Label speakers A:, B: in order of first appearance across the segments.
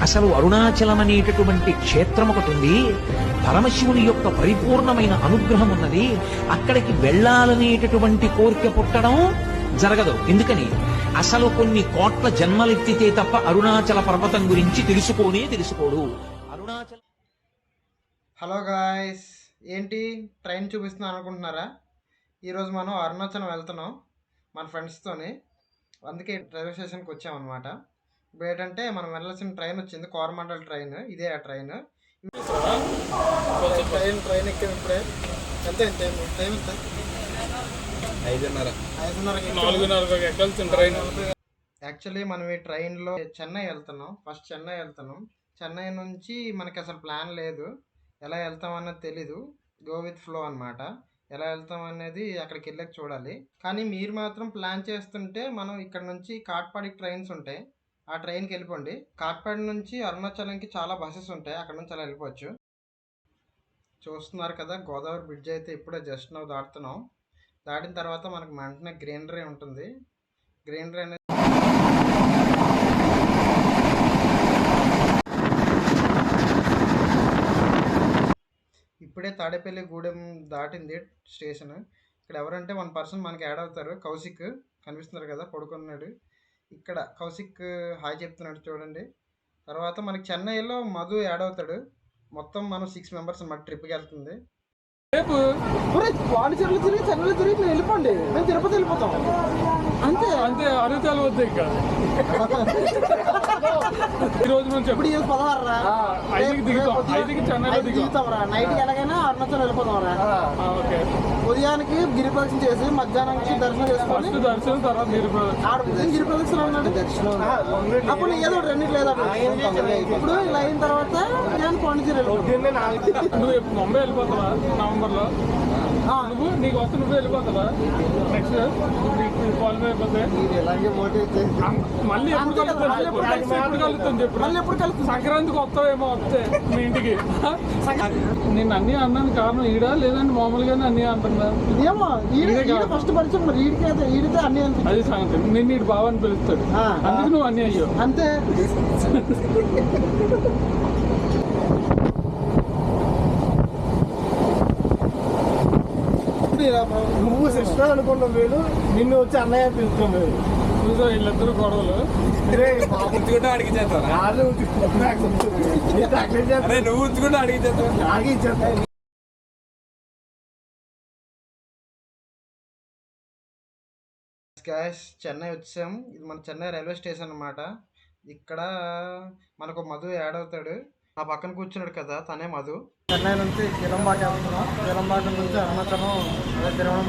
A: అసలు అరుణాచలం అనేటటువంటి క్షేత్రం ఒకటి ఉంది. పరమశివుని యొక్క పరిపూర్ణమైన అనుగ్రహం ఉన్నది. అక్కడికి వెళ్ళాలనేటటువంటి కోరిక పుట్టడం జరగదు. ఎందుకని? అసలు కొన్ని కోట్ల జన్మలెత్తితే తప్ప అరుణాచల పర్వతం గురించి తెలుసుకోనే తెలుసుకోడు. అరుణాచల
B: హలో గాయస్ ఏంటి? ట్రైన్ చూపిస్తున్నాను అనుకుంటున్నారా? ఈరోజు మనం అరుణాచలం వెళ్తున్నాం మన ఫ్రెండ్స్తోని అందుకే రైల్వే స్టేషన్కి వచ్చామన్నమాట. ఏంటంటే మనం వెళ్ళాల్సిన ట్రైన్ వచ్చింది కోరమండల్ ట్రైన్. ఇదే ఆ ట్రైన్. ట్రైన్ ట్రైన్ ఎక్కాము ఇప్పుడే. ఎంత ఎంత టైం ఎంత?
C: ఐదున్నర. ఎక్కాల్సిన ట్రైన్.
B: యాక్చువల్లీ మనం ఈ ట్రైన్లో చెన్నై వెళ్తున్నాం. ఫస్ట్ చెన్నై వెళ్తున్నాం. చెన్నై నుంచి మనకి అసలు ప్లాన్ లేదు. ఎలా వెళ్తాం అన్నది తెలీదు. గో విత్ ఫ్లో అన్నమాట. ఎలా వెళ్తాం అనేది అక్కడికి వెళ్ళాక చూడాలి. కానీ మీరు మాత్రం ప్లాన్ చేస్తుంటే మనం ఇక్కడ నుంచి కాట్పాడికి ట్రైన్స్ ఉంటాయి. ఆ ట్రైన్కి వెళ్ళిపోండి. కాట్పాడి నుంచి అరుణాచలంకి చాలా బస్సెస్ ఉంటాయి. అక్కడ నుంచి అలా వెళ్ళిపోవచ్చు. చూస్తున్నారు కదా గోదావరి బ్రిడ్జ్ అయితే ఇప్పుడే జస్ట్ నవ్వు దాటుతున్నాం. దాటిన తర్వాత మనకు వెంటనే గ్రీనరీ ఉంటుంది. గ్రీనరీ అనేది ఇప్పుడే తాడేపల్లి గూడెం దాటింది స్టేషన్. ఇక్కడ ఎవరంటే వన్ పర్సన్ మనకి యాడ్ అవుతారు. కౌశిక్ కనిపిస్తున్నారు కదా పడుకున్నాడు. ఇక్కడ కౌశిక్ హాయ్ చెప్తున్నాడు చూడండి. తర్వాత మనకి చెన్నైలో మధు యాడ్ అవుతాడు. మొత్తం మనం సిక్స్ మెంబర్స్ మన ట్రిప్కి వెళ్తుంది.
C: రేపు
B: పాండిచేరులు తిరిగి చెన్నైలో తిరిగి మేము వెళ్ళిపోండి. మేము తిరుపతి వెళ్ళిపోతాం. అంతే
C: అంతే అరుతాలు వద్దు ఇంకా. ఈ రోజు చెప్పు
B: ఇప్పుడు ఇది పదహారు రా
C: ఐదుకి దిగుతాం. ఐదుకి చెన్నైలో దిగుతాం.
B: దిగుతాం రా. నైట్ ఎలాగైనా అరుణాచలం వెళ్ళిపోతాం రా
C: ఆ, ఓకే.
B: ఉదయానికి గిరి ప్రదక్షిణ చేసి మధ్యాహ్నానికి దర్శనం చేసుకొని
C: ఫస్ట్ దర్శనం తర్వాత
B: ఆడ గిరి ప్రదక్షిణ ఉన్నాడు. దర్శనం. అప్పుడు ఏదో రెండిట్లు లేదా ఇప్పుడు ఇలా అయిన తర్వాత ఉదయాన్ని పాండిచేరి.
C: నువ్వు ఎప్పుడు ముంబై వెళ్ళిపోతావా?
B: నవంబర్లో
C: నువ్వు నీకు వస్తే నువ్వు వెళ్ళిపోతావా? నెక్స్ట్ క్వాలిఫై అయిపోతే మళ్ళీ ఎప్పుడు చెప్పు
B: ఎప్పుడు మళ్ళీ ఎప్పుడు కలుస్తుంది
C: సంక్రాంతికి వస్తావేమో వస్తే మీ ఇంటికి. నేను అన్ని అన్నాను కారణం ఈడా లేదంటే మామూలుగానే అన్ని అంటున్నా.
B: ఏమో ఈడ ఈడ ఫస్ట్ పరిచయం మరి ఈడికి అయితే ఈడితే అన్ని
C: అది సంగతి. నిన్ను ఇటు బావని పిలుస్తాడు. అందుకు నువ్వు అన్ని అయ్యో
B: అంతే. సిస్టర్ అనుకున్నావు వేలు నిన్ను వచ్చి అన్నయ్య
C: చూసా వీళ్ళిద్దరు గొడవలు.
D: ఉంచుకుంటే అడిగి చేస్తాను నువ్వు ఉంచుకుంటే అడిగి చేస్తావు?
B: గ్యాస్ చెన్నై వచ్చాం. ఇది మన చెన్నై రైల్వే స్టేషన్ అన్నమాట. ఇక్కడ మనకు మధు యాడ్ అవుతాడు. ఆ పక్కన కూర్చున్నాడు కదా తనే మధు. చెన్నై నుంచి కిలంబాకి వెళ్తున్నాం. కిలంబాకి నుంచి అరుణాచలం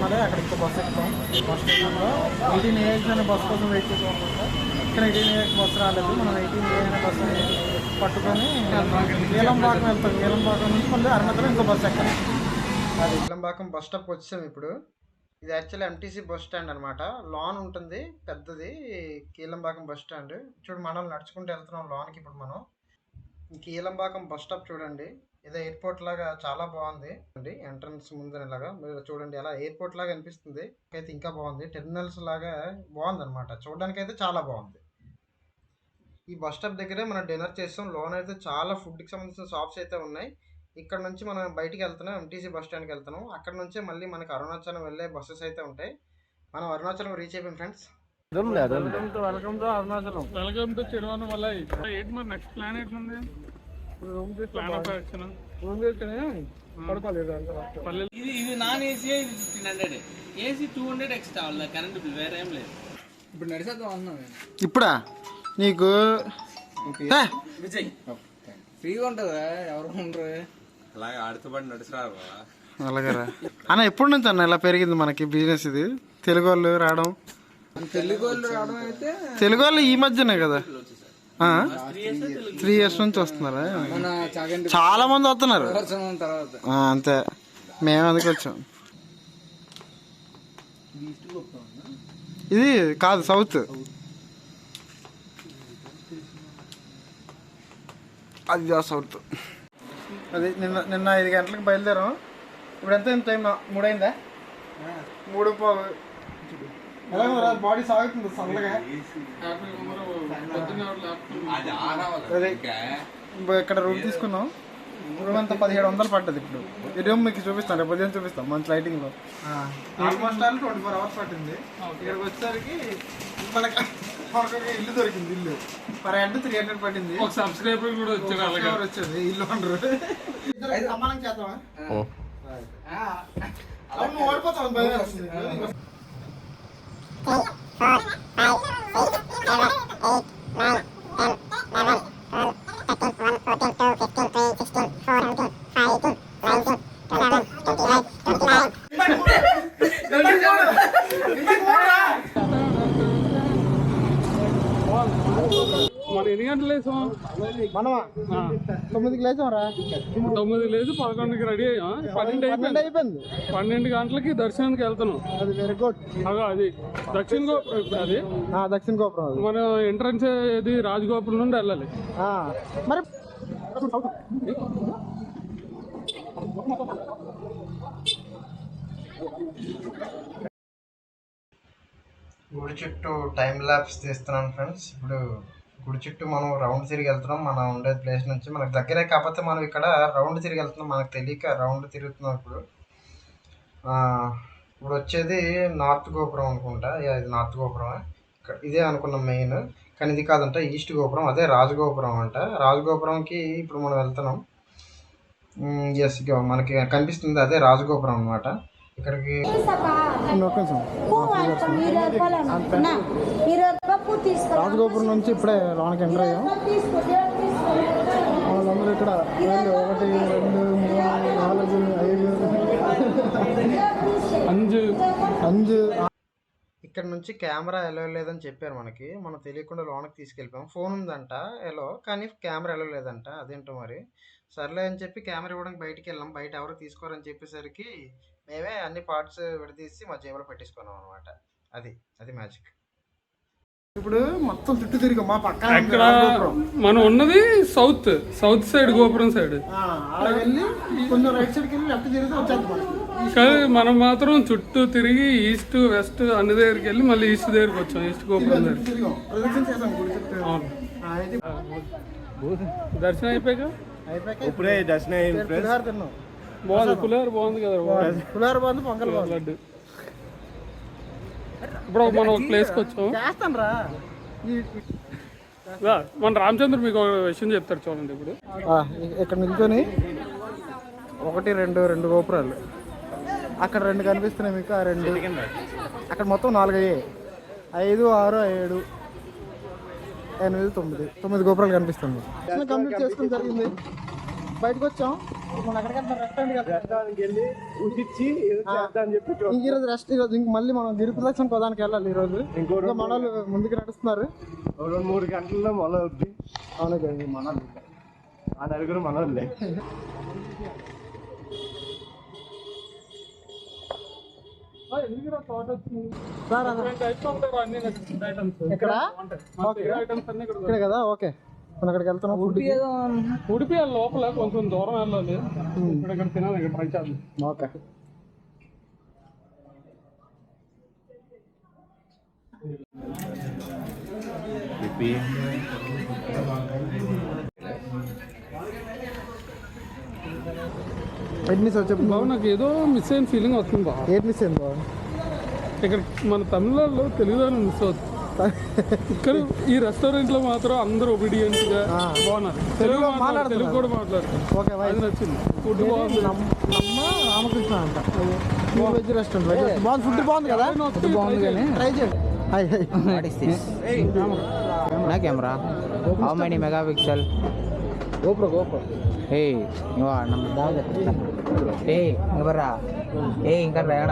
B: అదే అక్కడ ఇంకో బస్ ఎక్కుతాం. బస్ స్టేషన్లో ఎయిటీన్ ఏఎక్స్ అనే బస్ కోసం వెయిట్ అనమాట ఇక్కడ ఎయిటీన్ ఏఎక్స్ బస్ రాలేదు. మనం ఎయిటీన్ ఏ అనే బస్ పట్టుకొని కీలంబాకం వెళ్తాం. కీలంబాకం నుంచి మళ్ళీ అరుణాచలం ఇంకో బస్ ఎక్కాలి అది కీలంబాకం బస్ స్టాప్ వచ్చాం ఇప్పుడు. ఇది యాక్చువల్లీ ఎంటీసీ బస్ స్టాండ్ అనమాట లాన్ ఉంటుంది పెద్దది కీలంబాకం బస్ స్టాండ్. చూడు మనం నడుచుకుంటూ వెళ్తున్నాం లాన్కి ఇప్పుడు మనం. కీలంబాకం బస్ స్టాప్ చూడండి. ఇది ఎయిర్పోర్ట్ లాగా చాలా బాగుంది. అండి ఎంట్రన్స్ ముందర ఇలాగా మీరు చూడండి అలా ఎయిర్పోర్ట్ లాగా అనిపిస్తుంది. అయితే ఇంకా బాగుంది. టెర్మినల్స్ లాగా బాగుంది అనమాట చూడడానికి అయితే చాలా బాగుంది. ఈ బస్ స్టాప్ దగ్గరే మనం డిన్నర్ చేస్తాం. లోన్ అయితే చాలా ఫుడ్కి సంబంధించిన షాప్స్ అయితే ఉన్నాయి. ఇక్కడ నుంచి మనం బయటికి వెళ్తున్నాం. ఎంటీసీ బస్ స్టాండ్కి వెళ్తున్నాం. అక్కడ నుంచే మళ్ళీ మనకి అరుణాచలం వెళ్ళే బస్సెస్ అయితే ఉంటాయి. మనం అరుణాచలం రీచ్ అయిపోయాం friends welcome to Arunachalam
C: welcome to Chiruvanna మళ్ళీ ఏంటి మరి నెక్స్ట్ ప్లాన్ ఎట్లుంది? ప్లాన్ ఆఫ్ యాక్షన్ పల్లెలు.
D: ఇది ఇది నాన్ ఏసీ ఇది fifteen hundred AC two hundred extra వాళ్ళ కరెంట్ బిల్ వేరే ఏం లేదు. ఇప్పుడు నడిచేద్దాం అంటున్నాను
B: ఇప్పుడా? నీకు?
D: విజయ్. ఫ్రీగా ఉంటుందా? ఎవరు ఉండరు?
C: అలాగే ఆడుతూ పడి నడిచిరారు
B: అలాగరా. అన్న ఎప్పటి నుంచి అన్న ఇలా పెరిగింది మనకి బిజినెస్ ఇది? తెలుగు వాళ్ళు రావడం.
D: తెలుగు వాళ్ళు
B: ఈ మధ్యనే కదా? త్రీ ఇయర్స్ నుంచి వస్తున్నారా? చాలా మంది వస్తున్నారు. అంతే. మేము అందుకు వచ్చాం. ఇది కాదు సౌత్. అది సౌత్. అది నిన్న నిన్న ఐదు గంటలకు బయలుదేరాం. ఇప్పుడు ఎంత టైం? మూడైందా? మూడు పావు ఎలా బాడీ సాగుతుంది ఇప్పుడు ఇక్కడ రూమ్ తీసుకున్నాం రూమ్ అంతా పదిహేడు వందలు పడ్డది ఇప్పుడు. ఈ రూమ్ మీకు చూపిస్తాను రేపు ఉదయం చూపిస్తాం మంచి లైటింగ్లో. Almost all twenty four hours పట్టింది. ఇక్కడికి వచ్చేసరికి మనకి ఇల్లు దొరికింది ఇల్లు. పర్ హెడ్ త్రీ హండ్రెడ్ పట్టింది.
C: ఒక సబ్స్క్రైబర్ కూడా వచ్చారు
B: వచ్చేది ఇల్లు అయితే సమానం చేద్దామా? అవును, నువ్వు ఓడిపోతావు అని
C: తొమ్మిది లేదు పదకొండుకి రెడీ అయ్యాం. పన్నెండు
B: పన్నెండు
C: అయిపోయింది.
B: అయిపోయింది.
C: పన్నెండు గంటలకి దర్శనానికి వెళ్తున్నాం.
B: అది వెరీ గుడ్
C: అగో అది దక్షిణ గోపురం అది?
B: దక్షిణ గోపురం అది.
C: మనం ఎంట్రన్స్ ఇది రాజగోపురం నుండి వెళ్ళాలి.
B: ఆ, మరి గుడి చుట్టూ టైం ల్యాబ్స్ తీస్తున్నాను ఫ్రెండ్స్ ఇప్పుడు గుడి చుట్టూ మనం రౌండ్ తిరిగి వెళ్తున్నాం. మనం ఉండే ప్లేస్ నుంచి మనకు దగ్గరే కాకపోతే మనం ఇక్కడ రౌండ్ తిరిగి వెళ్తున్నాం. మనకు తెలియక రౌండ్ తిరుగుతున్నాం ఇప్పుడు. ఆ, ఇప్పుడు వచ్చేది నార్త్ గోపురం అనుకుంటా. యా, ఇది నార్త్ గోపురమే. ఇక్కడ ఇదే అనుకున్నాం మెయిన్. కానీ ఇది కాదంట ఈస్ట్ గోపురం. అదే రాజగోపురం అంట. రాజగోపురంకి ఇప్పుడు మనం వెళ్తున్నాం. ఎస్ మనకి కనిపిస్తుంది అదే రాజగోపురం అనమాట ఇక్కడికి రాజగోపురం నుంచి ఇప్పుడే లోనకి ఎంటర్ అయ్యాం. వాళ్ళందరూ ఇక్కడ వీళ్ళు ఒకటి రెండు మూడు నాలుగు ఐదు.
C: అంజు.
B: అంజు. ఇక్కడ నుంచి కెమెరా ఎలో లేదని చెప్పారు మనకి. మనం తెలియకుండా లోనకి తీసుకెళ్ళిపోయాం. ఫోన్ ఉందంట ఎలో కానీ కెమెరా ఎలో లేదంట. అదేంటో మరి? సర్లే అని చెప్పి కెమెరా ఇవ్వడానికి బయటికి వెళ్ళాం. బయట ఎవరు తీసుకోరని చెప్పేసరికి మేమే అన్ని పార్ట్స్ విడదీసి మా జేబులో పెట్టేసుకున్నాం అనమాట అది అది మ్యాజిక్ ఇప్పుడు మొత్తం చుట్టూ తిరిగి మా పక్కన
C: ఇక్కడ మనం ఉన్నది సౌత్ సౌత్ సైడ్ గోపురం సైడ్
B: కొంచెం రైట్ సైడ్కి వెళ్ళి లెఫ్ట్ తిరిగితే వచ్చేది
C: కానీ మనం మాత్రం చుట్టూ తిరిగి ఈస్ట్ వెస్ట్ అన్ని దగ్గరికి వెళ్ళి మళ్ళీ ఈస్ట్ దగ్గరికి వచ్చాం ఈస్ట్ గోపురం దగ్గర దర్శనం అయిపోయాక?
E: ఇప్పుడే దర్శనం అయింది
C: బాగుంది పులిహోర బాగుంది కదా బాగుంది.
B: పులిహార బాగుంది పొంగల్ బాగుంది.
C: లడ్డు. ఇప్పుడు మనం ఒక ప్లేస్కి వచ్చాం మన రామచంద్ర మీకు ఒక విషయం చెప్తారు చూడండి ఇప్పుడు.
B: ఇక్కడ నిల్చొని ఒకటి రెండు రెండు గోపురాలు. అక్కడ రెండు కనిపిస్తున్నాయి మీకు ఆ రెండు. అక్కడ మొత్తం నాలుగు అయ్యాయి ఐదు ఆరు ఏడు ఎనిమిది తొమ్మిది. తొమ్మిది గోపురాలు కనిపిస్తుంది కంప్లీట్ చేసుకుని జరిగింది. బయటకు వచ్చాం ఇంక ఈరోజు రెస్ట్ ఈరోజు ఇంక మళ్ళీ మనం ప్రదక్షిణ పదానికి వెళ్ళాలి ఈరోజు
E: ఇంకో
B: ఇంకా మన ముందుకు నడుస్తున్నారు.
E: రెండు మూడు గంటల్లో మొదలవుద్ది
B: అవును కదా మన వాళ్ళు.
E: ఆ నలుగురు మనోళ్ళే?
B: సార్. ఇక్కడ
C: ఇక్కడ
B: ఇక్కడే కదా? ఓకే. అక్కడికి వెళ్తున్నాం
C: ఉడిపి ఆ లోపల కొంచెం దూరం వెళ్ళాలి. ఇక్కడ ఇక్కడ తినాలి ఇక్కడ ట్రై చేద్దాం.
B: ఓకే. సార్ చెప్పు?
C: బాబు నాకు ఏదో మిస్ అయిన ఫీలింగ్ వస్తుంది బాబు.
B: ఏది మిస్ అయింది బాబు?
C: ఇక్కడ మన తమిళనాడులో తెలుగుదాన్ని మిస్ అవుతుంది. కానీ ఈ రెస్టారెంట్లో మాత్రం అందరూ
B: ఒబీడియంట్గా
C: బాగున్నారు తెలుగు మాట్లాడతారు తెలుగు కూడా మాట్లాడతారు
B: ఓకే
C: అది నచ్చింది ఫుడ్ బాగుంది
B: రామకృష్ణ అంట రెస్టారెంట్ బాగుంది ఫుడ్ బాగుంది కదా
C: బాగుంది
B: ట్రై చేయండి
F: నా camera how many megapixel
B: GoPro GoPro
F: ఏ ఇవా నమ్మ దాగ ఏ ఇంకా
C: ಬೇಡ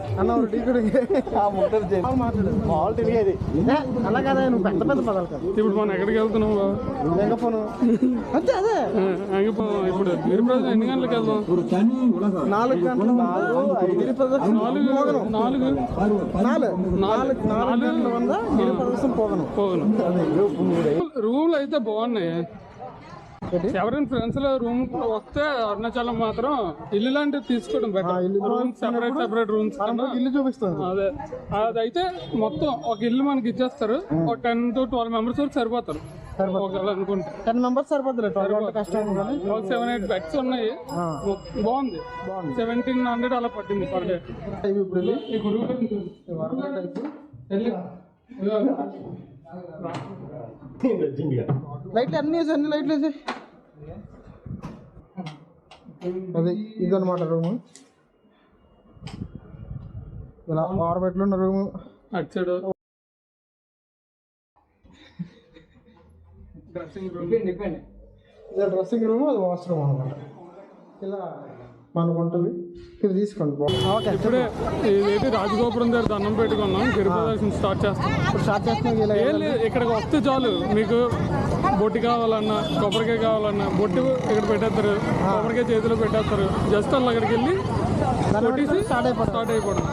B: అన్న ఒక టీ కూడా ఆ ముగ్గురు చేయి. మాట్లాడు మామూలు తెలియదు ఏ, అలా కదా నువ్వు పెద్ద పెద్ద పదాలు కదా
C: ఇప్పుడు మనం ఎక్కడికి వెళ్తున్నాం బావ?
B: ఇంకా ఫోన్ అంతే అదే
C: ఆ, అంగిపో ఇప్పుడు గిరిప్రదం ఎన్ని గంటలకు వెళ్దాం
B: నాలుగు గంటలు నాలుగు ఐదు ప్రదక్షిణ
C: నాలుగు నాలుగు
B: నాలుగు నాలుగు నాలుగు గంటల వంద గిరి ప్రదక్షిణ పోగను
C: పోను రూమ్లు అయితే బాగున్నాయి ఎవరైనా ఫ్రెండ్స్లో రూమ్ వస్తే అరుణాచలం మాత్రం ఇల్లు లాంటివి తీసుకోవడం సెపరేట్ సెపరేట్ రూమ్స్
B: ఇల్లు చూపిస్తుంది
C: అదే. అదైతే మొత్తం ఒక ఇల్లు మనకి ఇచ్చేస్తారు. ఒక టెన్ టు ట్వెల్వ్ మెంబర్స్ వరకు సరిపోతారు.
B: టెన్ మెంబర్స్ సరిపోతుంది కష్టం
C: సెవెన్ ఎయిట్ బెడ్స్ ఉన్నాయి. బాగుంది. సెవెంటీన్ హండ్రెడ్ అలా పట్టింది పర్ డే
B: ఇప్పుడు
C: ఈ గురువు.
B: లైట్లు అన్ని అన్ని లైట్లు వేసి. అది ఇదన్నమాట రూమ్. ఇలా ఆరు బెడ్లు ఉన్న రూమ్.
C: అటు సైడ్ డ్రెస్సింగ్ రూమ్.
B: ఇది డ్రెస్సింగ్ రూమ్ అది వాష్రూమ్ అనమాట ఇలా మనకు ఉంటుంది ఇది తీసుకోండి ఓకే.
C: ఇప్పుడే ఇదేంటి రాజగోపురం దగ్గర దండం పెట్టుకున్నాం. గిరి ప్రదర్శన స్టార్ట్ చేస్తాం.
B: ఇప్పుడు స్టార్ట్ చేస్తున్నాం ఇలా
C: ఏం లేదు ఇక్కడికి వస్తే చాలు. మీకు బొట్టి కావాలన్నా కొబ్బరికాయ కావాలన్నా బొట్టి ఇక్కడ పెట్టేస్తారు. కొబ్బరికాయ చేతిలో పెట్టేస్తారు. జస్ట్ అలా అక్కడికి వెళ్ళి కొట్టేసి
B: స్టార్ట్ అయిపోతుంది.
C: స్టార్ట్ అయిపోవడం.